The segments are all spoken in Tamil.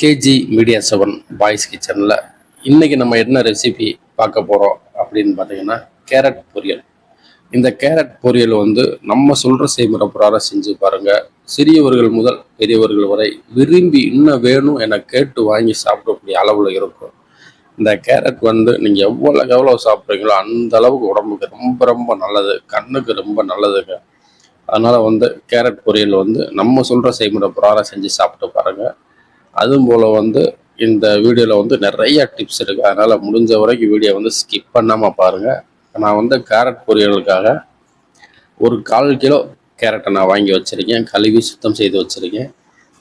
கேஜி மீடியா செவன் பாய்ஸ் கிச்சனில் இன்றைக்கி நம்ம என்ன ரெசிபி பார்க்க போகிறோம் அப்படின்னு பார்த்தீங்கன்னா கேரட் பொரியல். இந்த கேரட் பொரியல் வந்து நம்ம சொல்கிற செய்முறை பிரகாரம் செஞ்சு பாருங்கள் சிறியவர்கள் முதல் பெரியவர்கள் வரை விரும்பி இன்னும் வேணும் என கேட்டு வாங்கி சாப்பிடக்கூடிய அளவில் இருக்கும். இந்த கேரட் வந்து நீங்கள் எவ்வளோக்கு எவ்வளோ சாப்பிட்றீங்களோ அந்த அளவுக்கு உடம்புக்கு ரொம்ப ரொம்ப நல்லது கண்ணுக்கு ரொம்ப நல்லதுங்க. அதனால் வந்து கேரட் பொரியல் வந்து நம்ம சொல்கிற செய்முறை பிரகாரம் செஞ்சு சாப்பிட்டு பாருங்கள் அதுவும் போல் வந்து இந்த வீடியோவில் வந்து நிறைய டிப்ஸ் இருக்குது அதனால் முடிஞ்ச வரைக்கும் வீடியோ வந்து ஸ்கிப் பண்ணாமல் பாருங்கள் நான் வந்து கேரட் பொரியலுக்காக ஒரு கால் கிலோ கேரட்டை நான் வாங்கி வச்சுருக்கேன். கழுவி சுத்தம் செய்து வச்சுருக்கேன்.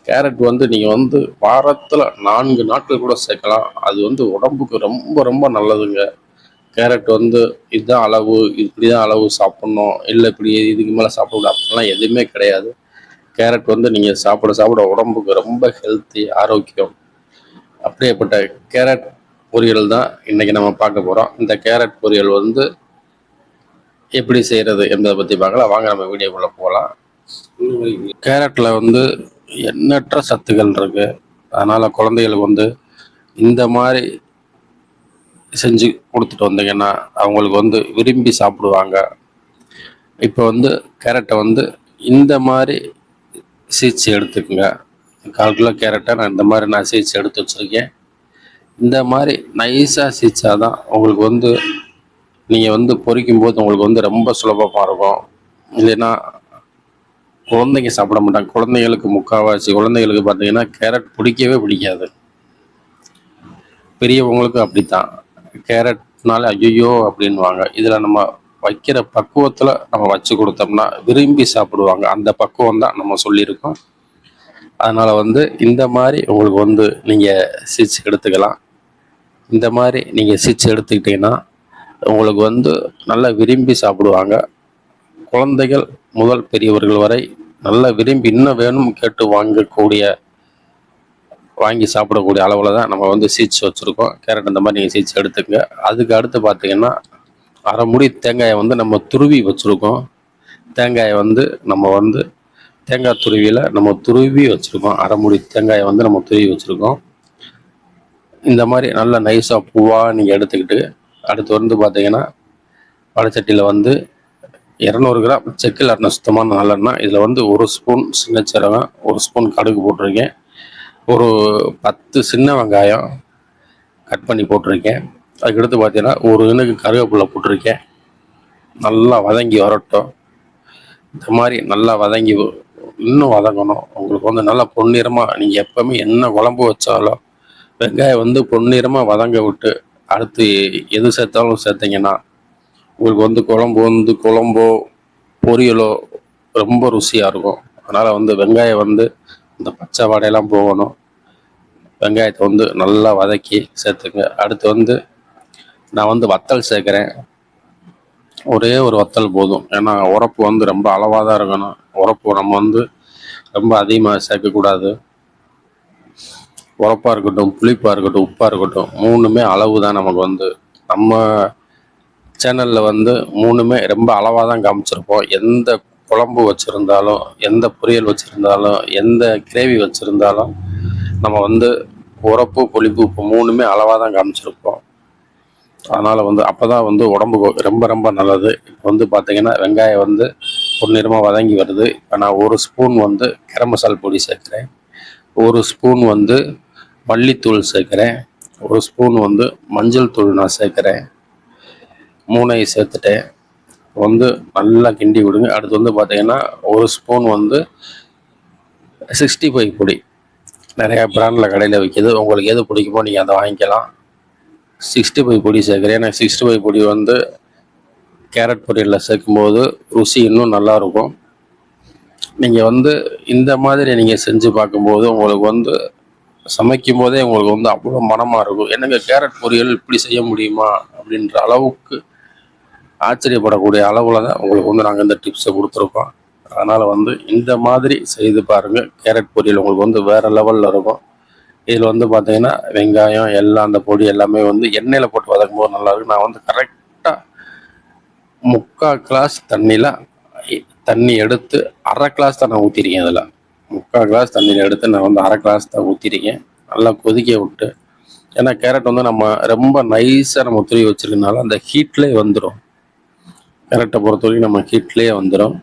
கேரட் வந்து நீங்கள் வந்து வாரத்தில் நான்கு நாட்கள் கூட சேர்க்கலாம். அது வந்து உடம்புக்கு ரொம்ப ரொம்ப நல்லதுங்க. கேரட் வந்து இதுதான் அளவு இப்படி தான் அளவு சாப்பிட்ணும். இல்லை இப்படி இதுக்கு மேலே சாப்பிடக்கூடாது அப்படிலாம் எதுவுமே கிடையாது. கேரட் வந்து நீங்கள் சாப்பிட சாப்பிட உடம்புக்கு ரொம்ப ஹெல்த்தி ஆரோக்கியம். அப்படியேப்பட்ட கேரட் பொரியல் தான் இன்றைக்கி நம்ம பார்க்க போகிறோம் இந்த கேரட் பொரியல் வந்து எப்படி செய்கிறது என்பதை பற்றி பார்க்கலாம். வாங்க நம்ம வீடியோக்குள்ளே போகலாம் கேரட்டில் வந்து எண்ணற்ற சத்துக்கள் இருக்குது அதனால் குழந்தைகளுக்கு வந்து இந்த மாதிரி செஞ்சு கொடுத்துட்டு வந்தீங்கன்னா அவங்களுக்கு வந்து விரும்பி சாப்பிடுவாங்க. இப்போ வந்து கேரட்டை வந்து இந்த மாதிரி சீச்சு எடுத்துக்கோங்க. கால் கிலோ கேரட்டை நான் இந்த மாதிரி நான் சீச்சு எடுத்து வச்சுருக்கேன். இந்த மாதிரி நைஸாக சீச்சா தான் உங்களுக்கு வந்து நீங்கள் வந்து பொரிக்கும் போது உங்களுக்கு வந்து ரொம்ப சுலபமாக இருக்கும். இல்லைன்னா குழந்தைங்க சாப்பிட மாட்டாங்க. குழந்தைங்களுக்கு முக்கால்வாசி குழந்தைங்களுக்கு பார்த்தீங்கன்னா கேரட் பிடிக்கவே பிடிக்காது. பெரியவங்களுக்கும் அப்படி தான் கேரட்னால ஐயோ அப்படின்வாங்க இதில் நம்ம வைக்கிற பக்குவத்தில் நம்ம வச்சு கொடுத்தோம்னா விரும்பி சாப்பிடுவாங்க. அந்த பக்குவம் தான் நம்ம சொல்லியிருக்கோம். அதனால் வந்து இந்த மாதிரி உங்களுக்கு வந்து நீங்கள் சிச்சு எடுத்துக்கலாம். இந்த மாதிரி நீங்கள் சிச்சு எடுத்துக்கிட்டிங்கன்னா உங்களுக்கு வந்து நல்லா விரும்பி சாப்பிடுவாங்க. குழந்தைகள் முதல் பெரியவர்கள் வரை நல்லா விரும்பி இன்னும் வேணும் கேட்டு வாங்கக்கூடிய வாங்கி சாப்பிடக்கூடிய அளவில் தான் நம்ம வந்து சீச்சு வச்சுருக்கோம். கேரட் இந்த மாதிரி நீங்கள் சீச்சு எடுத்துக்கங்க. அதுக்கு அடுத்து பார்த்தீங்கன்னா அரை முடி தேங்காயை வந்து நம்ம துருவி வச்சுருக்கோம். தேங்காயை வந்து நம்ம வந்து தேங்காய் துருவியில் நம்ம துருவி வச்சுருக்கோம். அரை முடி தேங்காயை வந்து நம்ம துருவி வச்சுருக்கோம். இந்த மாதிரி நல்ல நைஸாக பூவாக நீங்கள் எடுத்துக்கிட்டு அடுத்து வந்து பார்த்தீங்கன்னா வடச்சட்டியில் வந்து இரநூறு கிராம் செக்கில் அரண சுத்தமான நல்லெண்ணெய். இதில் வந்து ஒரு ஸ்பூன் சின்ன சீரகம் ஒரு ஸ்பூன் கடுகு போட்டிருக்கேன். ஒரு பத்து சின்ன வெங்காயம் கட் பண்ணி போட்டிருக்கேன். அதுக்கடுத்து பார்த்தீங்கன்னா ஒரு இனுக்கு கருவேப்பிலை போட்டிருக்கேன். நல்லா வதங்கி வரட்டும். இந்த மாதிரி நல்லா வதங்கி இன்னும் வதங்கணும். உங்களுக்கு வந்து நல்லா பொன்னிறமாக நீங்கள் எப்போவுமே என்ன குழம்பு வச்சாலும் வெங்காயம் வந்து பொன்னிறமாக வதங்க விட்டு அடுத்து எது சேர்த்தாலும் சேர்த்தீங்கன்னா உங்களுக்கு வந்து குழம்பு வந்து குழம்போ பொரியலோ ரொம்ப ருசியாக இருக்கும். அதனால் வந்து வெங்காயம் வந்து இந்த பச்சை வாடையெல்லாம் போகணும். வெங்காயத்தை வந்து நல்லா வதக்கி சேர்த்துங்க. அடுத்து வந்து நான் வந்து வத்தல் சேர்க்குறேன். ஒரே ஒரு வத்தல் போதும். ஏன்னா உரப்பு வந்து ரொம்ப அளவாக தான் இருக்கணும். உரப்பு நம்ம வந்து ரொம்ப அதிகமாக சேர்க்கக்கூடாது. உரப்பாக இருக்கட்டும் புளிப்பாக இருக்கட்டும் உப்பாக இருக்கட்டும் மூணுமே அளவு தான் நமக்கு வந்து. நம்ம சேனலில் வந்து மூணுமே ரொம்ப அளவாக தான் காமிச்சிருப்போம். எந்த குழம்பு வச்சுருந்தாலும் எந்த பொரியல் வச்சுருந்தாலும் எந்த கிரேவி வச்சுருந்தாலும் நம்ம வந்து உரப்பு புளிப்பு உப்பு மூணுமே அளவாக தான் காமிச்சிருப்போம். அதனால் வந்து அப்போ தான் வந்து உடம்புக்கு ரொம்ப ரொம்ப நல்லது. இப்போ வந்து பார்த்திங்கன்னா வெங்காயம் வந்து பொன்னிறமாக வதங்கி வருது. இப்போ நான் ஒரு ஸ்பூன் வந்து கரம் மசால் பொடி சேர்க்குறேன். ஒரு ஸ்பூன் வந்து மல்லித்தூள் சேர்க்குறேன். ஒரு ஸ்பூன் வந்து மஞ்சள் தூள் நான் சேர்க்குறேன். மூணையும் சேர்த்துட்டேன். வந்து நல்லா கிண்டி விடுங்க. அடுத்து வந்து பார்த்தீங்கன்னா ஒரு ஸ்பூன் வந்து சிக்ஸ்டி ஃபைவ் பொடி. நிறையா பிராண்டில் கடையில் விற்கிது உங்களுக்கு எது பிடிக்குமோ நீங்கள் அதை வாங்கிக்கலாம். சிக்ஸ்டி ஃபைவ் பொடி சேர்க்குறேன். ஏன்னா சிக்ஸ்டி ஃபைவ் பொடி வந்து கேரட் பொரியலில் சேர்க்கும்போது ருசி இன்னும் நல்லாயிருக்கும். நீங்கள் வந்து இந்த மாதிரி நீங்கள் செஞ்சு பார்க்கும்போது உங்களுக்கு வந்து சமைக்கும் போதே உங்களுக்கு வந்து அவ்வளோ மனமாக இருக்கும். என்னங்க கேரட் பொரியல் இப்படி செய்ய முடியுமா? அப்படின்ற அளவுக்கு ஆச்சரியப்படக்கூடிய அளவில் தான் உங்களுக்கு வந்து நாங்கள் இந்த டிப்ஸை கொடுத்துருக்கோம். அதனால் வந்து இந்த மாதிரி செய்து பாருங்கள் கேரட் பொரியல் உங்களுக்கு வந்து வேறு லெவலில் இருக்கும். இதில் வந்து பார்த்தீங்கன்னா வெங்காயம் எல்லாம் அந்த பொடி எல்லாமே வந்து எண்ணெயில் போட்டு வதக்கும் போது நல்லாயிருக்கும் நான் வந்து கரெக்டாக முக்கால் கிளாஸ் தண்ணியில் தண்ணி எடுத்து அரை கிளாஸ் தான் நான் ஊற்றிருக்கேன் அதில் முக்கால் கிளாஸ் தண்ணியில் எடுத்து நான் வந்து அரை கிளாஸ் தான் ஊற்றிருக்கேன் நல்லா கொதிக்க விட்டு ஏன்னா கேரட் வந்து நம்ம ரொம்ப நைஸாக நம்ம துருவி வச்சுருக்கனால அந்த ஹீட்லேயே வந்துடும் கேரட்டை பொறுத்த வரைக்கும் நம்ம ஹீட்லேயே வந்துடும்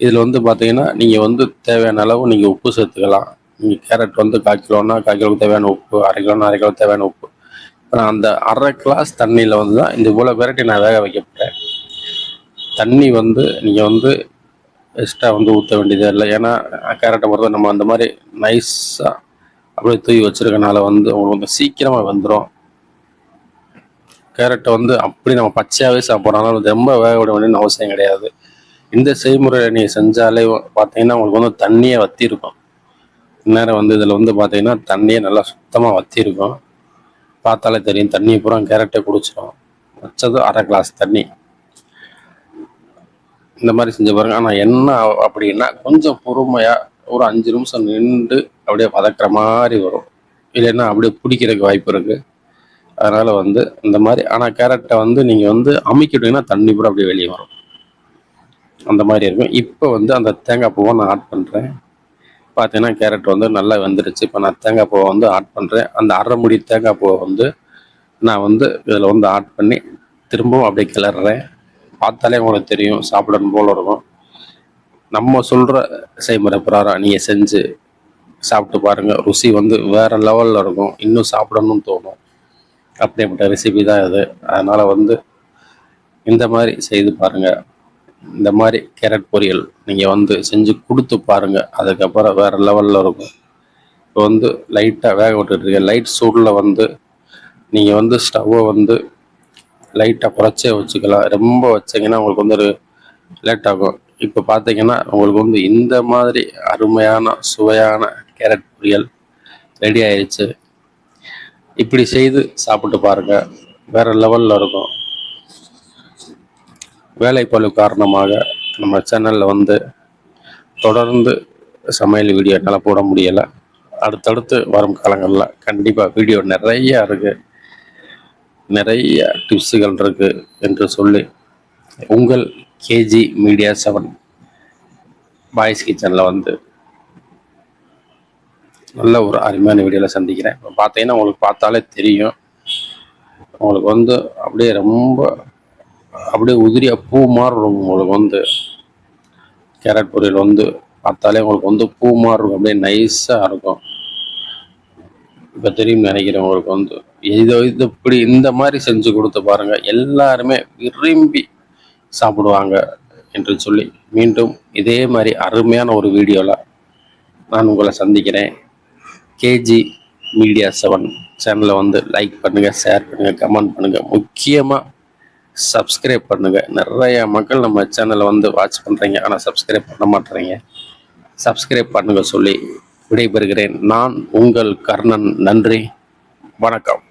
இதில் வந்து பார்த்தீங்கன்னா நீங்கள் வந்து தேவையான அளவு நீங்கள் உப்பு சேர்த்துக்கலாம். நீங்கள் கேரட் வந்து கால் கிலோன்னா கால் கிலோக்கு தேவையான உப்பு அரை கிலோன்னா அரை கிலோ தேவையான உப்பு. இப்போ நான் அந்த அரை கிளாஸ் தண்ணியில் வந்து தான் இந்த இவ்வளோ வெரைட்டி நான் வேக வைக்க போகிறேன் தண்ணி வந்து நீங்கள் வந்து எக்ஸ்ட்ரா வந்து ஊற்ற வேண்டியதே இல்லை. ஏன்னா கேரட்டை பொறுத்த நம்ம அந்த மாதிரி நைஸாக அப்படியே தூவி வச்சிருக்கனால வந்து உங்களுக்கு வந்து சீக்கிரமாக வந்துடும் கேரட்டை வந்து அப்படி நம்ம பச்சையாகவே சாப்பிட்றதுனால ரொம்ப வேக விட வேண்டிய அவசியம் கிடையாது. இந்த செய்முறையை நீங்கள் செஞ்சாலே பார்த்தீங்கன்னா உங்களுக்கு வந்து தண்ணியே வத்தி இருக்கும் இந்நேரம் வந்து இதில் வந்து பார்த்தீங்கன்னா தண்ணியே நல்லா சுத்தமாக வற்றிருக்கும் பார்த்தாலே தெரியும் தண்ணியை பூரா கேரட்டே குடிச்சிடும் வச்சது அரை கிளாஸ் தண்ணி. இந்த மாதிரி செஞ்சு பாருங்க. ஆனால் என்ன அப்படின்னா கொஞ்சம் பொறுமையாக ஒரு அஞ்சு நிமிஷம் நின்று அப்படியே பதக்கிற மாதிரி வரும். இல்லைன்னா அப்படியே பிடிக்கிறதுக்கு வாய்ப்பு இருக்குது அதனால் வந்து இந்த மாதிரி ஆனால் கேரட்டை வந்து நீங்கள் வந்து அமைக்கிட்டீங்கன்னா தண்ணி கூட அப்படியே வெளியே வரும். அந்த மாதிரி இருக்கும். இப்போ வந்து அந்த தேங்காய் பூவை நான் ஆட் பண்ணுறேன் பார்த்தீங்கன்னா கேரட் வந்து நல்லா வெந்துருச்சு. இப்போ நான் தேங்காய் பூவை வந்து ஆட் பண்ணுறேன் அந்த அரை முடி தேங்காய் பூவை வந்து நான் வந்து இதில் வந்து ஆட் பண்ணி திரும்பவும் அப்படியே கிளறேன் பார்த்தாலே உங்களுக்கு தெரியும் சாப்பிடணும் போல் இருக்கும். நம்ம சொல்கிற செய்முறை பிரகாரம் நீங்கள் செஞ்சு சாப்பிட்டு பாருங்கள் ருசி வந்து வேறு லெவலில் இருக்கும். இன்னும் சாப்பிடணும்னு தோணும். அப்படிப்பட்ட ரெசிபி தான் இது. அதனால் வந்து இந்த மாதிரி செய்து பாருங்கள் இந்த மாதிரி கேரட் பொரியல் நீங்கள் வந்து செஞ்சு கொடுத்து பாருங்கள் அதுக்கப்புறம் வேறு லெவலில் இருக்கும். இப்போ வந்து லைட்டாக வேக விட்டுட்ருக்கேன் லைட் சூடில் வந்து நீங்கள் வந்து ஸ்டவ்வை வந்து லைட்டாக குறைச்சே வச்சுக்கலாம். ரொம்ப வச்சிங்கன்னா உங்களுக்கு வந்து ஒரு லேட் ஆகும். இப்போ பார்த்தீங்கன்னா உங்களுக்கு வந்து இந்த மாதிரி அருமையான சுவையான கேரட் பொரியல் ரெடி ஆயிடுச்சு. இப்படி செய்து சாப்பிட்டு பாருங்கள் வேறு லெவலில் இருக்கும். வேலைப்பளு காரணமாக நம்ம சேனலில் வந்து தொடர்ந்து சமையல் வீடியோ போட முடியலை. அடுத்தடுத்து வரும் காலங்களில் கண்டிப்பாக வீடியோ நிறையா இருக்குது நிறைய டிப்ஸுகள் இருக்குது என்று சொல்லி உங்கள் கேஜி மீடியா செவன் பாய்ஸ் கிச்சனில் வந்து நல்ல ஒரு அருமையான வீடியோவில் சந்திக்கிறேன். இப்போ பார்த்தீங்கன்னா உங்களுக்கு பார்த்தாலே தெரியும். உங்களுக்கு வந்து அப்படியே ரொம்ப அப்படியே உதிரியா பூ மாதிரி இருக்கும் உங்களுக்கு வந்து. கேரட் பொரியல் வந்து பார்த்தாலே உங்களுக்கு வந்து பூ மாதிரி இருக்கும். அப்படியே நைஸாக இருக்கும். இப்போ தெரியும் நினைக்கிறேன் உங்களுக்கு வந்து. இதை இது இப்படி இந்த மாதிரி செஞ்சு கொடுத்து பாருங்கள் எல்லாருமே விரும்பி சாப்பிடுவாங்க என்று சொல்லி மீண்டும் இதே மாதிரி அருமையான ஒரு வீடியோவில் நான் உங்களை சந்திக்கிறேன். கேஜி மீடியா செவன் சேனலை வந்து லைக் பண்ணுங்கள் ஷேர் பண்ணுங்கள் கமெண்ட் பண்ணுங்கள் முக்கியமாக சப்ஸ்கிரைப் பண்ணுங்கள் நிறைய மக்கள் நம்ம சேனலை வந்து வாட்ச் பண்ணுறீங்க ஆனால் சப்ஸ்கிரைப் பண்ண மாட்டேறீங்க. சப்ஸ்கிரைப் பண்ணுங்க சொல்லி விடைபெறுகிறேன். நான் உங்கள் கர்ணன். நன்றி. வணக்கம்.